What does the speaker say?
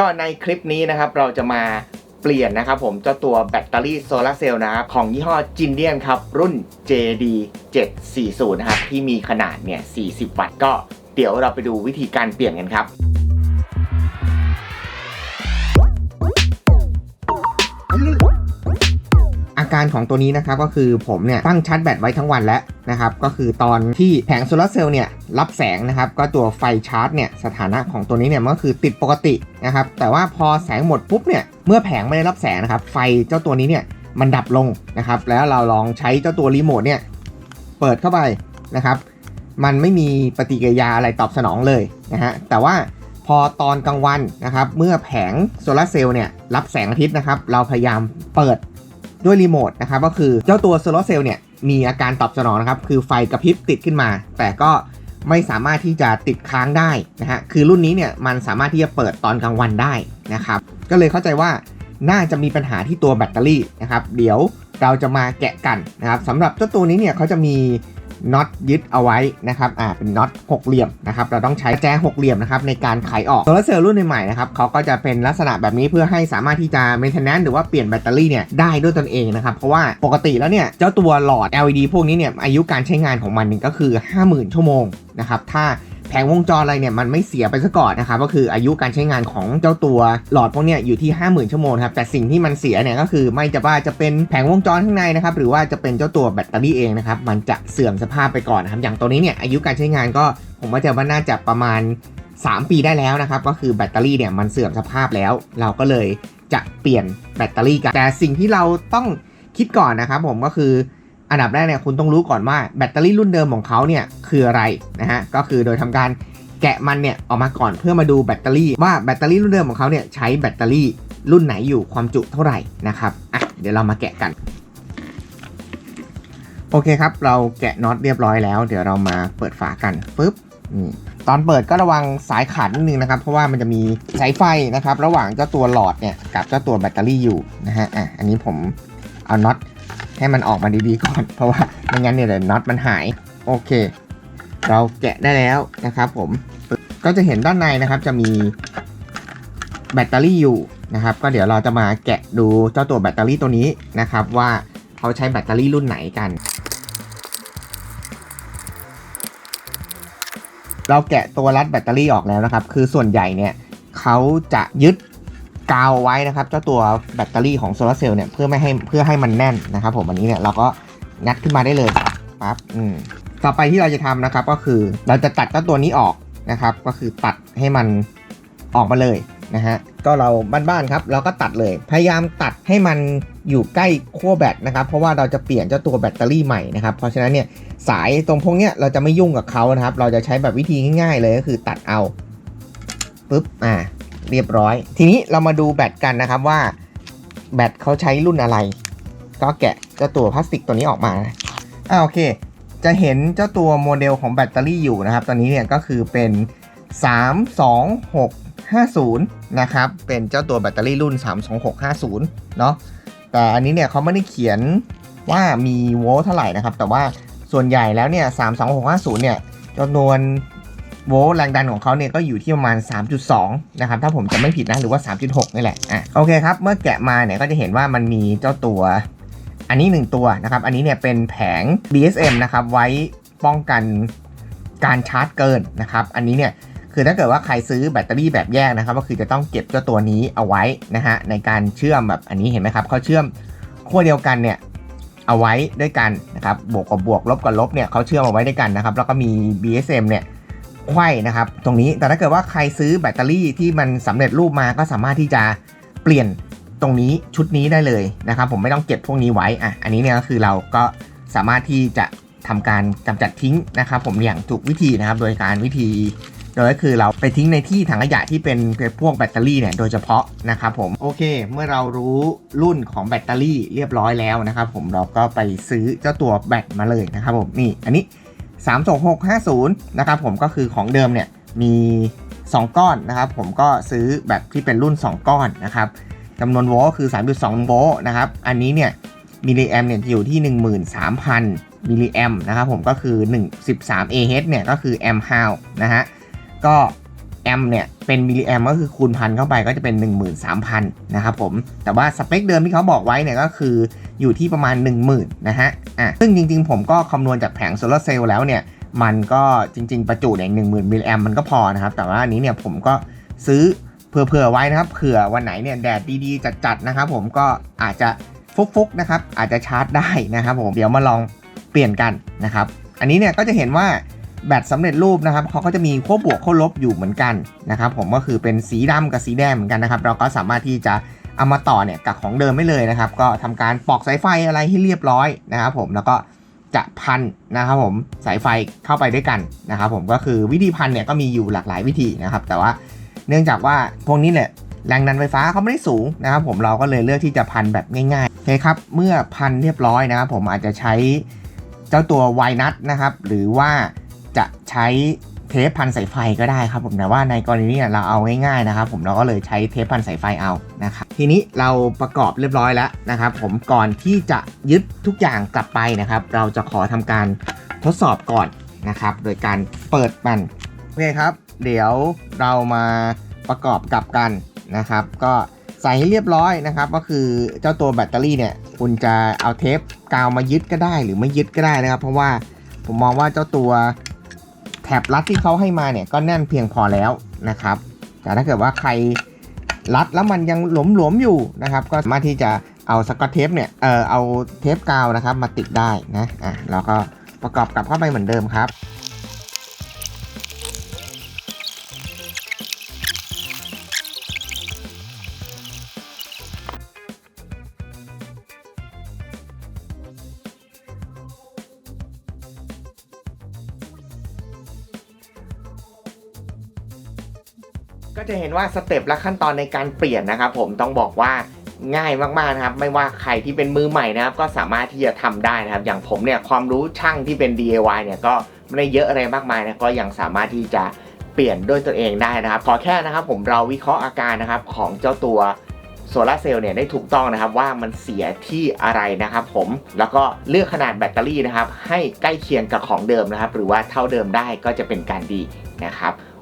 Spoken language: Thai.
ก็ในคลิปนี้นะครับเราจะมาเปลี่ยนนะครับผมเจ้าตัวแบตเตอรี่โซลาร์เซลล์นะครับของยี่ห้อจินเดียนครับ รุ่น JD 740นะครับที่มีขนาดเนี่ย 40 วัตต์ก็เดี๋ยวเราไปดูวิธีการเปลี่ยนกันครับอาการของตัวนี้นะครับก็คือผมเนี่ยตั้งชาร์จแบตไว้ทั้งวันแล้ว นะครับก็คือตอนที่แผงโซลาร์เซลล์เนี่ยรับแสงนะครับก็ตัวไฟชาร์จเนี่ยสถานะของตัวนี้เนี่ยมันก็คือติดปกตินะครับแต่ว่าพอแสงหมดปุ๊บเนี่ยเมื่อแผงไม่ได้รับแสงนะครับไฟเจ้าตัวนี้เนี่ยมันดับลงนะครับแล้วเราลองใช้เจ้าตัวรีโมทเนี่ยเปิดเข้าไปนะครับมันไม่มีปฏิกิริยาอะไรตอบสนองเลยนะฮะแต่ว่าพอตอนกลางวันนะครับเมื่อแผงโซลาร์เซลล์เนี่ยรับแสงอาทิตย์นะครับเราพยายามเปิดด้วยรีโมทนะครับก็คือเจ้าตัวโซลาร์เซลล์เนี่ย มีอาการตอบสนองนะครับ คือไฟกระพริบติดขึ้นมา แต่ก็ไม่สามารถที่จะติดค้างได้นะฮะ คือรุ่นนี้เนี่ยมันสามารถที่จะเปิดตอนกลางวันได้นะครับ ก็เลยเข้าใจว่าน่าจะมีปัญหาที่ตัวแบตเตอรี่นะครับ เดี๋ยวเราจะมาแกะกันนะครับสำหรับเจ้าตัวนี้เนี่ยเขาจะมี น็อตยึดเอาไว้นะครับอ่าเป็นน็อตหกเหลี่ยมนะครับเราต้องใช้แจหกเหลี่ยมนะครับในการไขออกโซลาร์เซลล์รุ่นใหม่ๆนะครับเขาก็จะเป็นลักษณะแบบนี้เพื่อให้สามารถที่จะเมนเทนแนนซ์หรือว่าเปลี่ยนแบตเตอรี่เนี่ยได้ด้วยตนเองนะครับเพราะว่าปกติแล้วเนี่ยเจ้าตัวหลอด LED พวกนี้เนี่ยอายุการใช้งานของมันนี่ก็คือ 50,000 ชั่วโมงนะครับถ้า แผงวงจรอะไรเนี่ยมันไม่เสียไปซะก่อนนะครับก็คืออายุการใช้งานของเจ้าตัวหลอดพวกเนี้ยอยู่ที่ 50,000 ชั่วโมงครับแต่สิ่งที่มันเสียเนี่ยก็คือไม่จะว่าจะเป็นแผงวงจรข้างในนะครับหรือว่าจะเป็นเจ้าตัวแบตเตอรี่เองนะครับมันจะเสื่อมสภาพไปก่อนนะครับอย่างตัวนี้เนี่ยอายุการใช้งานก็ผมว่าจะว่าน่าจะประมาณ 3 ปีได้แล้วนะครับก็คือแบตเตอรี่เนี่ยมันเสื่อมสภาพแล้ว เราก็เลยจะเปลี่ยนแบตเตอรี่กันแต่สิ่งที่เราต้องคิดก่อนนะครับผมก็คือ อันดับแรกเนี่ยคุณต้องรู้ก่อนว่าแบตเตอรี่รุ่นเดิมของเขาเนี่ยคืออะไรนะฮะก็คือโดยทำการแกะมันเนี่ยออกมาก่อนเพื่อมาดูแบตเตอรี่ว่าแบตเตอรี่รุ่นเดิมของเขาเนี่ยใช้แบตเตอรี่รุ่นไหนอยู่ความจุเท่าไหร่นะครับอะเดี๋ยวเรามาแกะกัน โอเคครับ เราแกะน็อตเรียบร้อยแล้ว เดี๋ยวเรามาเปิดฝากันปุ๊บตอนเปิดก็ระวังสายขาดนิดนึงนะครับ เพราะว่ามันจะมีสายไฟนะครับ ระหว่างเจ้าตัวหลอดเนี่ยกับเจ้าตัวแบตเตอรี่อยู่นะฮะอะอันนี้ผมเอาน็อต ให้มันออกมาดีๆก่อน เพราะว่าไม่งั้นเนี่ยเดี๋ยวน็อตมันหาย โอเค เราแกะได้แล้วนะครับผม ก็จะเห็นด้านในนะครับจะมีแบตเตอรี่อยู่นะครับ ก็เดี๋ยวเราจะมาแกะดูเจ้าตัวแบตเตอรี่ตัวนี้นะครับว่าเขาใช้แบตเตอรี่รุ่นไหนกัน เราแกะตัวรัดแบตเตอรี่ออกแล้วนะครับ คือส่วนใหญ่เนี่ยเขาจะยึด กาวไว้นะครับ เจ้าตัวแบตเตอรี่ของโซลาร์เซลล์เนี่ยเพื่อไม่ให้เพื่อให้มันแน่นนะครับผมอันนี้เนี่ยเราก็งัดขึ้นมาได้เลยปั๊บอืมต่อไปที่เราจะทำนะครับ ก็คือเราจะตัดเจ้าตัวนี้ออกนะครับ ก็คือตัดให้มันออกมาเลยนะฮะก็เราบ้านๆครับเราก็ตัดเลย พยายามตัดให้มันอยู่ใกล้ขั้วแบตนะครับ เพราะว่าเราจะเปลี่ยนเจ้าตัวแบตเตอรี่ใหม่นะครับ เพราะฉะนั้นเนี่ยสายตรงพวกเนี้ยเราจะไม่ยุ่งกับเขานะครับ เราจะใช้แบบวิธีง่ายๆเลยก็คือตัดเอาปุ๊บอ่า เรียบร้อย ทีนี้เรามาดูแบตกันนะครับว่า แบตเขาใช้รุ่นอะไร ก็แกะเจ้าตัวพลาสติกตัวนี้ออกมาอ่าโอเค จะเห็นเจ้าตัวโมเดลของแบตเตอรี่อยู่นะครับ ตอนนี้เนี่ยก็คือเป็น 32650 นะครับ เป็นเจ้าตัวแบตเตอรี่รุ่น 32650 เนาะแต่อันนี้เนี่ยเขาไม่ได้เขียนว่ามีโวลต์เท่าไหร่นะครับ แต่ว่าส่วนใหญ่แล้วเนี่ย 32650 เนี่ยจำนวน โวลต์แรงดันของเขาเนี่ยก็อยู่ที่ประมาณ 3.2 นะครับ ถ้าผมจะไม่ผิดนะ หรือว่า 3.6 นี่แหละ อะ โอเคครับ เมื่อแกะมาเนี่ยก็จะเห็นว่ามันมีเจ้าตัว อันนี้ 1 ตัวนะครับ อันนี้เนี่ยเป็นแผง BSM นะครับ ไว้ป้องกันการชาร์จเกินนะครับ อันนี้เนี่ยคือถ้าเกิดว่าใครซื้อแบตเตอรี่แบบแยกนะครับ ก็คือจะต้องเก็บเจ้าตัวนี้เอาไว้นะฮะในการเชื่อมแบบอันนี้เห็นไหมครับเขาเชื่อมขั้วเดียวกันเนี่ยเอาไว้ด้วยกันนะครับบวกกับบวกลบกับลบเนี่ยเขาเชื่อมเอาไว้ด้วยกันนะครับแล้วก็มี BSM เนี่ย ไขว้นะครับ ตรงนี้แต่ถ้าเกิดว่าใครซื้อแบตเตอรี่ที่มันสำเร็จรูปมาก็สามารถที่จะเปลี่ยนตรงนี้ชุดนี้ได้เลยนะครับ ผมไม่ต้องเก็บพวกนี้ไว้อะอันนี้เนี่ยก็คือเราก็สามารถที่จะทำการกำจัดทิ้งนะครับ ผมอย่างถูกวิธีนะครับ โดยการวิธีโดยก็คือเราไปทิ้งในที่ถังขยะที่เป็นพวกแบตเตอรี่เนี่ยโดยเฉพาะนะครับผมโอเค เมื่อเรารู้รุ่นของแบตเตอรี่เรียบร้อยแล้วนะครับ ผมเราก็ไปซื้อเจ้าตัวแบตมาเลยนะครับผมนี่อันนี้ 32650 นะครับผมก็คือของเดิมเนี่ยมี 2 ก้อนนะครับ ผมก็ซื้อแบบที่เป็นรุ่น 2 ก้อนนะครับจำนวนโวลต์คือ 3.2 โวลต์นะครับ อันนี้เนี่ยมิลลิแอมเนี่ยอยู่ที่ 13,000 มิลลิแอมนะครับผมก็คือ 1 13 Ah เนี่ยก็คือแอมฮาวนะฮะก็แอมเนี่ย เป็นมิลลิแอมก็คือคูณพันเข้าไปก็จะเป็น 13,000 นะครับผม แต่ว่าสเปคเดิมที่เขาบอกไว้เนี่ยก็คืออยู่ที่ประมาณ 10,000 นะฮะ อะ ซึ่งจริงๆ ผมก็คำนวณจากแผงโซลาร์เซลล์แล้วเนี่ย มันก็จริงๆ ประจุเนี่ยหนึ่งหมื่นมิลลิแอมมันก็พอนะครับ แต่ว่าอันนี้เนี่ยผมก็ซื้อเผื่อๆไว้นะครับ เผื่อวันไหนเนี่ยแดดดีๆ จัดๆ นะครับผมก็อาจจะฟุกๆ นะครับ อาจจะชาร์จได้นะครับผม เดี๋ยวมาลองเปลี่ยนกันนะครับ อันนี้เนี่ยก็จะเห็นว่า แบตสำเร็จรูปนะครับเขาก็จะมีขั้วบวกขั้วลบอยู่เหมือนกันนะครับผมก็คือเป็นสีดำกับสีแดงเหมือนกันนะครับ เราก็สามารถที่จะเอามาต่อเนี่ยกับของเดิมไม่เลยนะครับ ก็ทำการปอกสายไฟอะไรให้เรียบร้อยนะครับผมแล้วก็จะพันนะครับผมสายไฟเข้าไปด้วยกันนะครับผมก็คือวิธีพันเนี่ยก็มีอยู่หลากหลายวิธีนะครับ แต่ว่าเนื่องจากว่าพวกนี้เนี่ยแรงดันไฟฟ้าเขาไม่ได้สูงนะครับผมเราก็เลยเลือกที่จะพันแบบง่ายๆโอเคครับเมื่อพันเรียบร้อยนะครับผมอาจจะใช้เจ้าตัวไวนัทนะครับหรือว่า จะใช้เทปพันสายไฟก็ได้ครับผมแต่ว่าในกรณีนี้เราเอาง่ายๆนะครับ ผมเราก็เลยใช้เทปพันสายไฟเอานะครับทีนี้เราประกอบเรียบร้อยแล้วนะครับ ผมก่อนที่จะยึดทุกอย่างกลับไปนะครับ เราจะขอทำการทดสอบก่อนนะครับ โดยการเปิดมันโอเคครับ เดี๋ยวเรามาประกอบกลับกันนะครับ ก็ใส่ให้เรียบร้อยนะครับ ก็คือเจ้าตัวแบตเตอรี่เนี่ยคุณจะเอาเทปกาวมายึดก็ได้หรือไม่ยึดก็ได้นะครับ เพราะว่าผมมองว่าเจ้าตัว บรัดที่เขาให้มาเนี่ยก็แน่นเพียงพอแล้วนะครับ แต่ถ้าเกิดว่าใครรัดแล้วมันยังหลวมๆอยู่นะครับ ก็สามารถที่จะเอาสกอตเทปเนี่ยเออเอาเทปกาวนะครับมาติดได้นะอะแล้วก็ประกอบกลับเข้าไปเหมือนเดิมครับ ก็จะเห็นว่าสเต็ปและขั้นตอนในการเปลี่ยนนะครับผมต้องบอกว่าง่ายมากๆนะครับไม่ว่าใครที่เป็นมือใหม่นะครับก็สามารถที่จะทำได้นะครับอย่างผมเนี่ยความรู้ช่างที่เป็น DIY เนี่ยก็ไม่ได้เยอะอะไรมากมายนะก็ยังสามารถที่จะเปลี่ยนด้วยตัวเองได้นะครับขอแค่นะครับผมเราวิเคราะห์อาการนะครับของเจ้าตัวโซลาร์เซลล์เนี่ยได้ถูกต้องนะครับว่ามันเสียที่อะไรนะครับผมแล้วก็เลือกขนาดแบตเตอรี่นะครับให้ใกล้เคียงกับของเดิมนะครับ หรือว่าเท่าเดิมได้ก็จะเป็นการดีนะครับ